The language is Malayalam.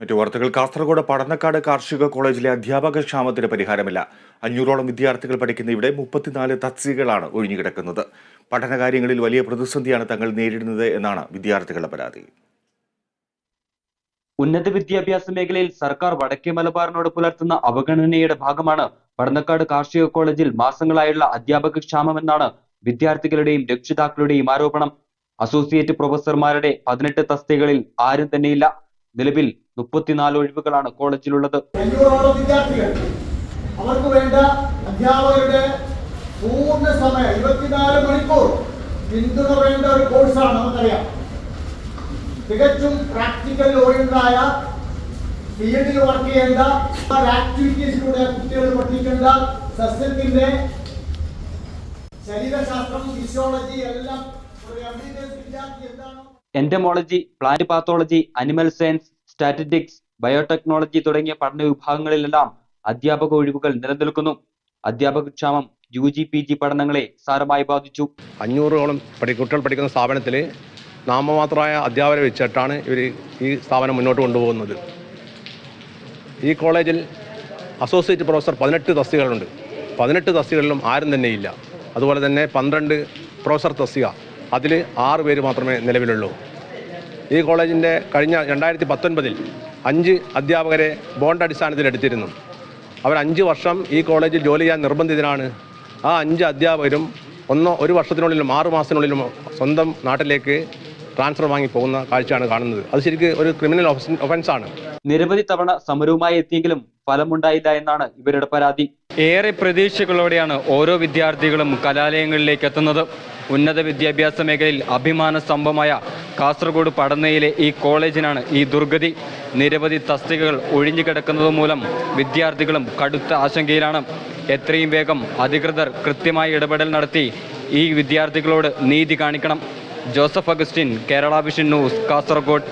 മറ്റു വാർത്തകൾ കാസർഗോഡ് പടന്നക്കാട് കാർഷിക കോളേജിലെ അധ്യാപക ക്ഷാമത്തിന് പരിഹാരമില്ല. അഞ്ഞൂറോളം വിദ്യാർത്ഥികൾ പഠിക്കുന്ന ഇവിടെ മുപ്പത്തിനാല് തസ്തികകളാണ് ഒഴിഞ്ഞുകിടക്കുന്നത്. പഠനകാര്യങ്ങളിൽ വലിയ പ്രതിസന്ധിയാണ് തങ്ങൾ നേരിടുന്നത് എന്നാണ് വിദ്യാർത്ഥികളുടെ പരാതി. ഉന്നത വിദ്യാഭ്യാസ മേഖലയിൽ സർക്കാർ വടക്കേ മലബാറിനോട് പുലർത്തുന്ന അവഗണനയുടെ ഭാഗമാണ് പടന്നക്കാട് കാർഷിക കോളേജിൽ മാസങ്ങളായുള്ള അധ്യാപക ക്ഷാമമെന്നാണ് വിദ്യാർത്ഥികളുടെയും രക്ഷിതാക്കളുടെയും ആരോപണം. അസോസിയേറ്റ് പ്രൊഫസർമാരുടെ പതിനെട്ട് തസ്തികകളിൽ ആരും തന്നെയില്ല. നിലവിൽ മുപ്പത്തിനാല് ഒഴിവുകളാണ് കോളേജിലുള്ളത്. അവർക്ക് വേണ്ട അധ്യാപകരുടെ പൂർണ സമയം ഇരുപത്തിനാല് മണിക്കൂർ പിന്തുണ വേണ്ട ഒരു കോഴ്സാണ് നമുക്കറിയാം. തികച്ചും പ്രാക്ടിക്കൽ ഓറിയന്റായ ഫീൽഡിൽ വർക്ക് ചെയ്യേണ്ട ആക്ടിവിറ്റീസിലൂടെ കുട്ടികൾ പഠിക്കേണ്ട സസ്യത്തിന്റെ ശരീരശാസ്ത്രം ഫിസിയോളജി എല്ലാം ഒരു എം ബി ബി വിദ്യാർത്ഥി എന്താണോ plant pathology animal science statistics biotechnology തുടങ്ങിയ പഠന വിഭാഗങ്ങളിലെല്ലാം അധ്യാപക ഒഴിവുകൾ നിലനിൽക്കുന്നു. അധ്യാപക ക്ഷാമം യു ജി പി ജി പഠനങ്ങളെ സാരമായി ബാധിച്ചു. അഞ്ഞൂറോളം കുട്ടികൾ പഠിക്കുന്ന സ്ഥാപനത്തിൽ നാമമാത്രമായ അധ്യാപകരെ വെച്ചിട്ടാണ് ഇവർ ഈ സ്ഥാപനം മുന്നോട്ട് കൊണ്ടുപോകുന്നത്. ഈ കോളേജിൽ അസോസിയേറ്റ് പ്രൊഫസർ പതിനെട്ട് തസ്തികകളുണ്ട്. പതിനെട്ട് തസ്തികകളിലും ആരും തന്നെ ഇല്ല അതുപോലെ തന്നെ പന്ത്രണ്ട് പ്രൊഫസർ തസ്തിക. അതിൽ ആറ് പേര് മാത്രമേ നിലവിലുള്ളൂ. ഈ കോളേജിന്റെ കഴിഞ്ഞ രണ്ടായിരത്തി പത്തൊൻപതിൽ അഞ്ച് അധ്യാപകരെ ബോണ്ട് അടിസ്ഥാനത്തിൽ എടുത്തിരുന്നു. അവർ അഞ്ച് വർഷം ഈ കോളേജിൽ ജോലി ചെയ്യാൻ നിർബന്ധിതരാണ് ആ അഞ്ച് അധ്യാപകരും ഒന്നോ ഒരു വർഷത്തിനുള്ളിലും ആറ് മാസത്തിനുള്ളിലും സ്വന്തം നാട്ടിലേക്ക് ട്രാൻസ്ഫർ വാങ്ങി പോകുന്ന കാഴ്ചയാണ് കാണുന്നത്. അത് ശരിക്കും ഒരു ക്രിമിനൽ ഒഫൻസാണ്. നിരവധി തവണ സമരവുമായി എത്തിയെങ്കിലും ഫലമുണ്ടായില്ല എന്നാണ് ഇവരുടെ പരാതി. ഏറെ പ്രതീക്ഷകളോടെയാണ് ഓരോ വിദ്യാർത്ഥികളും കലാലയങ്ങളിലേക്ക് എത്തുന്നത്. ഉന്നത വിദ്യാഭ്യാസ മേഖലയിൽ അഭിമാന സ്തംഭമായ കാസർഗോഡ് പടന്നയിലെ ഈ കോളേജിനാണ് ഈ ദുർഗതി. നിരവധി തസ്തികകൾ ഒഴിഞ്ഞു കിടക്കുന്നത് മൂലം വിദ്യാർത്ഥികളും കടുത്ത ആശങ്കയിലാണ്. എത്രയും വേഗം അധികൃതർ കൃത്യമായ ഇടപെടൽ നടത്തി ഈ വിദ്യാർത്ഥികളോട് നീതി കാണിക്കണം. Joseph Augustine Kerala vision news Kasaragod.